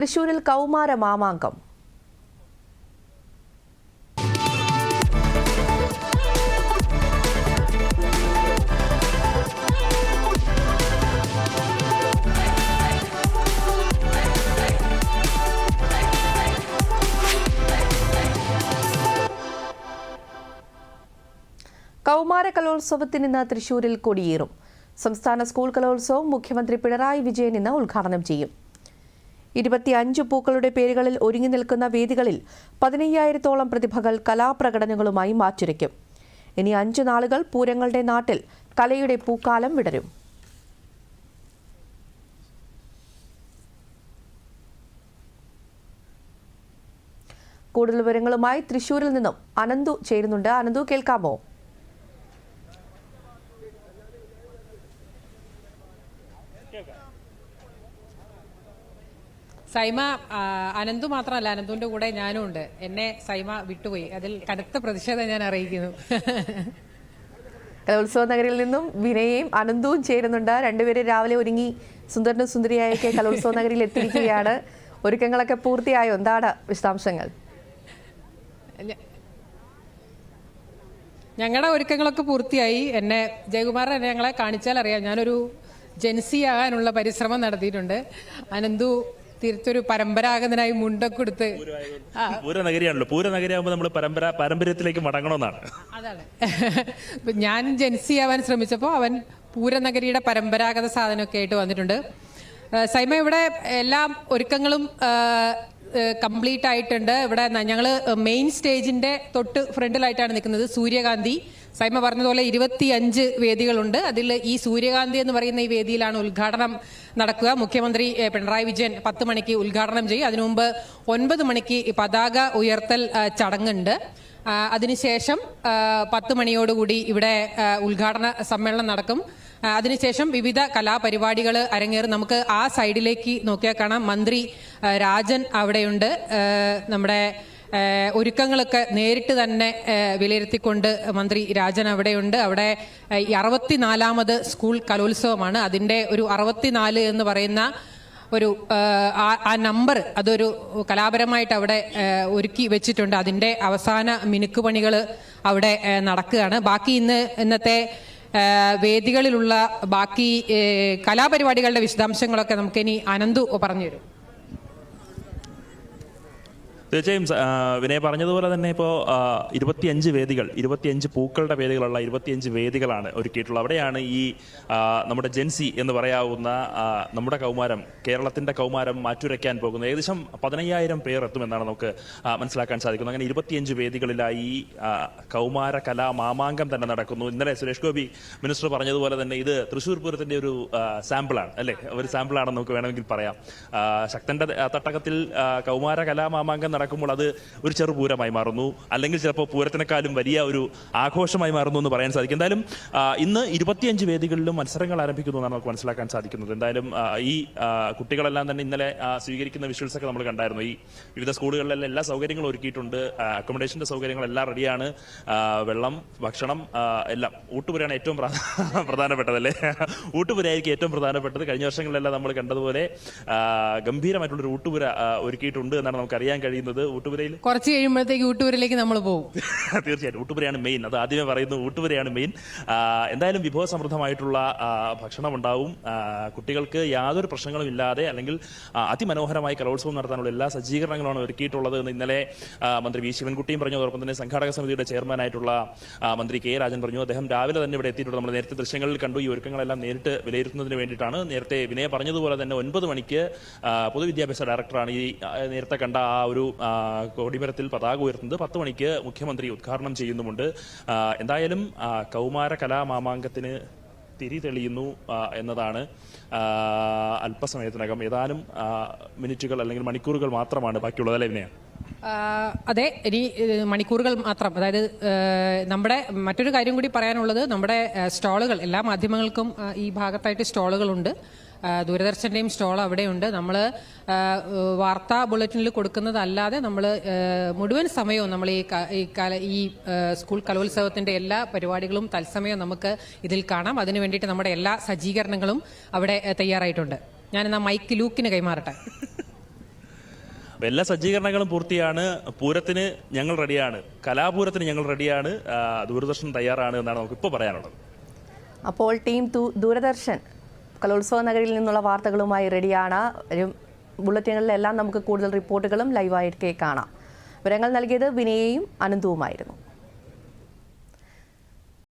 തൃശൂരിൽ കൗമാര മാമാങ്കം. കൗമാര കലോത്സവത്തിന് ഇന്ന് തൃശൂരിൽ കൊടിയേറും. സംസ്ഥാന സ്കൂൾ കലോത്സവം മുഖ്യമന്ത്രി പിണറായി വിജയൻ ഇന്ന് ഉദ്ഘാടനം ചെയ്യും. ഇരുപത്തിയഞ്ച് പൂക്കളുടെ പേരുകളിൽ ഒരുങ്ങി നിൽക്കുന്ന വേദികളിൽ പതിനയ്യായിരത്തോളം പ്രതിഭകൾ കലാപ്രകടനങ്ങളുമായി മാറ്റുരയ്ക്കും. ഇനി അഞ്ചു നാളുകൾ പൂരങ്ങളുടെ നാട്ടിൽ കലയുടെ പൂക്കാലം വിടരും. കൂടുതൽ വിവരങ്ങളുമായി തൃശൂരിൽ നിന്നും അനന്തു ചേരുന്നുണ്ട്. അനന്തു കേൾക്കാമോ? സൈമ അനന്തു മാത്രമല്ല അനന്തുവിന്റെ കൂടെ ഞാനും ഉണ്ട്. എന്നെ സൈമ വിട്ടുപോയി. അതിൽ കടുത്ത പ്രതിഷേധം ഞാൻ അറിയിക്കുന്നു. കലോത്സവ നഗരിയിൽ നിന്നും വിനയയും അനന്തവും ചേരുന്നുണ്ട്. രണ്ടുപേരും രാവിലെ ഒരുങ്ങി സുന്ദരനും സുന്ദരിയായൊക്കെ കലോത്സവ നഗരിയിൽ എത്തിയിരിക്കുകയാണ്. ഒരുക്കങ്ങളൊക്കെ പൂർത്തിയായോ? എന്താണ് വിശദാംശങ്ങൾ? ഞങ്ങളുടെ ഒരുക്കങ്ങളൊക്കെ പൂർത്തിയായി. എന്നെ ജയകുമാർ എന്നെ ഞങ്ങളെ കാണിച്ചാൽ അറിയാം. ഞാനൊരു ജെൻസി ആകാനുള്ള പരിശ്രമം നടത്തിയിട്ടുണ്ട്. അനന്തു തിരിച്ചൊരു പരമ്പരാഗതനായി മുണ്ടൊക്കെ കൊടുത്ത് ആ. പൂരനഗരിയാണല്ലോ. പൂരനഗരിയാകുമ്പോൾ നമ്മൾ പരമ്പര പാരമ്പര്യത്തിലേക്ക് മടങ്ങണമെന്നാണ്. അതാണ്. ഞാൻ ജെൻസി ആവാൻ ശ്രമിച്ചപ്പോൾ അവൻ പൂരനഗരിയുടെ പരമ്പരാഗത സാധനമൊക്കെ ആയിട്ട് വന്നിട്ടുണ്ട്. സൈമ ഇവിടെ എല്ലാ ഒരുക്കങ്ങളും കംപ്ലീറ്റ് ആയിട്ടുണ്ട്. ഇവിടെ ഞങ്ങൾ മെയിൻ സ്റ്റേജിന്റെ തൊട്ട് ഫ്രണ്ടിലായിട്ടാണ് നിൽക്കുന്നത് സൂര്യകാന്തി. സൈമ പറഞ്ഞതുപോലെ ഇരുപത്തിയഞ്ച് വേദികളുണ്ട്. അതിൽ ഈ സൂര്യകാന്തി എന്ന് പറയുന്ന ഈ വേദിയിലാണ് ഉദ്ഘാടനം നടക്കുക. മുഖ്യമന്ത്രി പിണറായി വിജയൻ പത്ത് മണിക്ക് ഉദ്ഘാടനം ചെയ്യും. അതിനു മുമ്പ് ഒൻപത് മണിക്ക് പതാക ഉയർത്തൽ ചടങ്ങുണ്ട്. അതിനുശേഷം പത്ത് മണിയോടുകൂടി ഇവിടെ ഉദ്ഘാടന സമ്മേളനം നടക്കും. അതിനുശേഷം വിവിധ കലാപരിപാടികൾ അരങ്ങേറും. നമുക്ക് ആ സൈഡിലേക്ക് നോക്കിയാൽ കാണാം. മന്ത്രി രാജൻ അവിടെയുണ്ട്. നമ്മുടെ ഒരുക്കങ്ങളൊക്കെ നേരിട്ട് തന്നെ വിലയിരുത്തിക്കൊണ്ട് മന്ത്രി രാജൻ അവിടെയുണ്ട്. അവിടെ ഈ അറുപത്തിനാലാമത് സ്കൂൾ കലോത്സവമാണ്. അതിന്റെ ഒരു അറുപത്തിനാല് എന്ന് പറയുന്ന ഒരു ആ, നമ്പർ അതൊരു കലാപരമായിട്ട് അവിടെ ഒരുക്കി വെച്ചിട്ടുണ്ട്. അതിന്റെ അവസാന മിനുക്ക് പണികൾ അവിടെ നടക്കുകയാണ്. ബാക്കി ഇന്ന് ഇന്നത്തെ വേദികളിലുള്ള ബാക്കി കലാപരിപാടികളുടെ വിശദാംശങ്ങളൊക്കെ നമുക്കിനി അനന്തു പറഞ്ഞു തരും. തീർച്ചയായും വിനയ പറഞ്ഞതുപോലെ തന്നെ ഇപ്പോൾ ഇരുപത്തിയഞ്ച് വേദികൾ ഇരുപത്തിയഞ്ച് പൂക്കളുടെ വേദികളുള്ള ഇരുപത്തിയഞ്ച് വേദികളാണ് ഒരുക്കിയിട്ടുള്ളത്. അവിടെയാണ് ഈ നമ്മുടെ ജെൻസി എന്ന് പറയാവുന്ന നമ്മുടെ കൗമാരം കേരളത്തിന്റെ കൗമാരം മാറ്റുരയ്ക്കാൻ പോകുന്നത്. ഏകദേശം പതിനയ്യായിരം പേർ എത്തുമെന്നാണ് നമുക്ക് മനസ്സിലാക്കാൻ സാധിക്കുന്നത്. അങ്ങനെ ഇരുപത്തിയഞ്ച് വേദികളിലായി ഈ, കൗമാര കലാ മാമാങ്കം തന്നെ നടക്കുന്നു. ഇന്നലെ സുരേഷ് ഗോപി മിനിസ്റ്റർ പറഞ്ഞതുപോലെ തന്നെ ഇത് തൃശ്ശൂർ പൂരത്തിന്റെ ഒരു സാമ്പിളാണ് അല്ലേ? ഒരു സാമ്പിളാണെന്ന് നമുക്ക് വേണമെങ്കിൽ പറയാം. ശക്തന്റെ തട്ടകത്തിൽ കൗമാര കൗമാര കലാമാമാങ്കം നടക്കുമ്പോൾ അത് ഒരു ചെറു പൂരമായി മാറുന്നു. അല്ലെങ്കിൽ ചിലപ്പോൾ പൂരത്തിനേക്കാളും വലിയ ഒരു ആഘോഷമായി മാറുന്നു എന്ന് പറയാൻ സാധിക്കും. എന്തായാലും ഇന്ന് ഇരുപത്തിയഞ്ച് വേദികളിലും മത്സരങ്ങൾ ആരംഭിക്കുന്നു എന്നാണ് നമുക്ക് മനസ്സിലാക്കാൻ സാധിക്കുന്നത്. എന്തായാലും ഈ കുട്ടികളെല്ലാം തന്നെ ഇന്നലെ സ്വീകരിക്കുന്ന വിഷ്വൽസ് ഒക്കെ നമ്മൾ കണ്ടായിരുന്നു. ഈ വിവിധ സ്കൂളുകളിലെല്ലാം എല്ലാ സൗകര്യങ്ങളും ഒരുക്കിയിട്ടുണ്ട്. അക്കോമഡേഷന്റെ സൗകര്യങ്ങളെല്ലാം റെഡിയാണ് വെള്ളം ഭക്ഷണം എല്ലാം. ഊട്ടുപുരയാണ് ഏറ്റവും പ്രധാ- പ്രധാനപ്പെട്ടതല്ലേ ഊട്ടുപുരയായിരിക്കും ഏറ്റവും പ്രധാനപ്പെട്ടത്. കഴിഞ്ഞ വർഷങ്ങളിലെല്ലാം നമ്മൾ കണ്ടതുപോലെ ഗംഭീരമായിട്ടുള്ളൊരു ഊട്ടുപുര ഒരുക്കിയിട്ടുണ്ട് എന്നാണ് നമുക്ക് അറിയാൻ കഴിയുന്നത്. ഊട്ടുപുരയിൽ? കുറച്ച് കഴിയുമ്പോഴത്തേക്ക് ഊട്ടുപുരയിലേക്ക് നമ്മൾ പോകും. തീർച്ചയായിട്ടും. ഊട്ടുപുരയാണ് മെയിൻ അത് ആദ്യമേ പറയുന്നു ഊട്ടുപുരയാണ് മെയിൻ എന്തായാലും വിഭവസമൃദ്ധമായിട്ടുള്ള സമൃദ്ധമായിട്ടുള്ള ഭക്ഷണം ഉണ്ടാവും കുട്ടികൾക്ക് യാതൊരു പ്രശ്നങ്ങളും ഇല്ലാതെ അല്ലെങ്കിൽ അതിമനോഹരമായി കലോത്സവം നടത്താനുള്ള എല്ലാ സജ്ജീകരണങ്ങളാണ് ഒരുക്കിയിട്ടുള്ളത് എന്ന് ഇന്നലെ മന്ത്രി വി ശിവൻകുട്ടിയും പറഞ്ഞു. അതോടൊപ്പം തന്നെ സംഘാടക സമിതിയുടെ ചെയർമാനായിട്ടുള്ള മന്ത്രി കെ രാജൻ പറഞ്ഞു. അദ്ദേഹം രാവിലെ തന്നെ ഇവിടെ എത്തിയിട്ടുണ്ട്. നമ്മൾ നേരത്തെ ദൃശ്യങ്ങളിൽ കണ്ടു. ഈ ഒരുക്കങ്ങളെല്ലാം നേരിട്ട് വിലയിരുത്തുന്നതിന് വേണ്ടിയിട്ടാണ്. നേരത്തെ വിനയ പറഞ്ഞതുപോലെ തന്നെ ഒൻപത് മണിക്ക് പൊതുവിദ്യാഭ്യാസ ഡയറക്ടറാണ് ഈ നേരത്തെ കണ്ട ആ ഒരു കൊടിമരത്തിൽ പതാക ഉയർത്തുന്നത് പത്ത് മണിക്ക് മുഖ്യമന്ത്രി ഉദ്ഘാടനം ചെയ്യുന്നുമുണ്ട്. എന്തായാലും കൗമാര കലാമാമാങ്കത്തിന് തിരി തെളിയുന്നു എന്നതാണ് അല്പസമയത്തിനകം. ഏതാനും മിനിറ്റുകൾ അല്ലെങ്കിൽ മണിക്കൂറുകൾ മാത്രമാണ് ബാക്കിയുള്ളത് അല്ലേ വിനയ? അതെ ഇനി മണിക്കൂറുകൾ മാത്രം. അതായത് നമ്മുടെ മറ്റൊരു കാര്യം കൂടി പറയാനുള്ളത് നമ്മുടെ സ്റ്റാളുകൾ എല്ലാ മാധ്യമങ്ങൾക്കും ഈ ഭാഗത്തായിട്ട് സ്റ്റാളുകളുണ്ട്. ആ, ദൂരദർശന്റെയും സ്റ്റോൾ അവിടെയുണ്ട്. നമ്മൾ വാർത്താ ബുള്ളറ്റിനിൽ കൊടുക്കുന്നതല്ലാതെ നമ്മൾ മുഴുവൻ സമയവും നമ്മൾ ഈ കാല ഈ കല ഈ സ്കൂൾ കലോത്സവത്തിന്റെ എല്ലാ പരിപാടികളും തത്സമയം നമുക്ക് ഇതിൽ കാണാം. അതിനു വേണ്ടിയിട്ട് നമ്മുടെ എല്ലാ സജ്ജീകരണങ്ങളും അവിടെ തയ്യാറായിട്ടുണ്ട്. ഞാൻ എന്നാ മൈക്ക് ലൂക്കിന് കൈമാറട്ടെ. എല്ലാ സജ്ജീകരണങ്ങളും പൂർത്തിയാണ്. പൂരത്തിന് ഞങ്ങൾ റെഡിയാണ്. കലാപൂരത്തിന് ഞങ്ങൾ റെഡിയാണ്. ദൂരദർശൻ തയ്യാറാണ് എന്നാണ് നമുക്ക് ഇപ്പോൾ പറയാനുള്ളത്. അപ്പോൾ ടീം ദൂരദർശൻ. കലോത്സവ നഗരിയിൽ നിന്നുള്ള വാർത്തകളുമായി റെഡിയാണ്. ബുള്ളറ്റിനുകളിലെല്ലാം നമുക്ക് കൂടുതൽ റിപ്പോർട്ടുകളും ലൈവായിട്ട് കാണാം വിവരങ്ങൾ നൽകിയത് വിനയയും അനന്തവുമായിരുന്നു.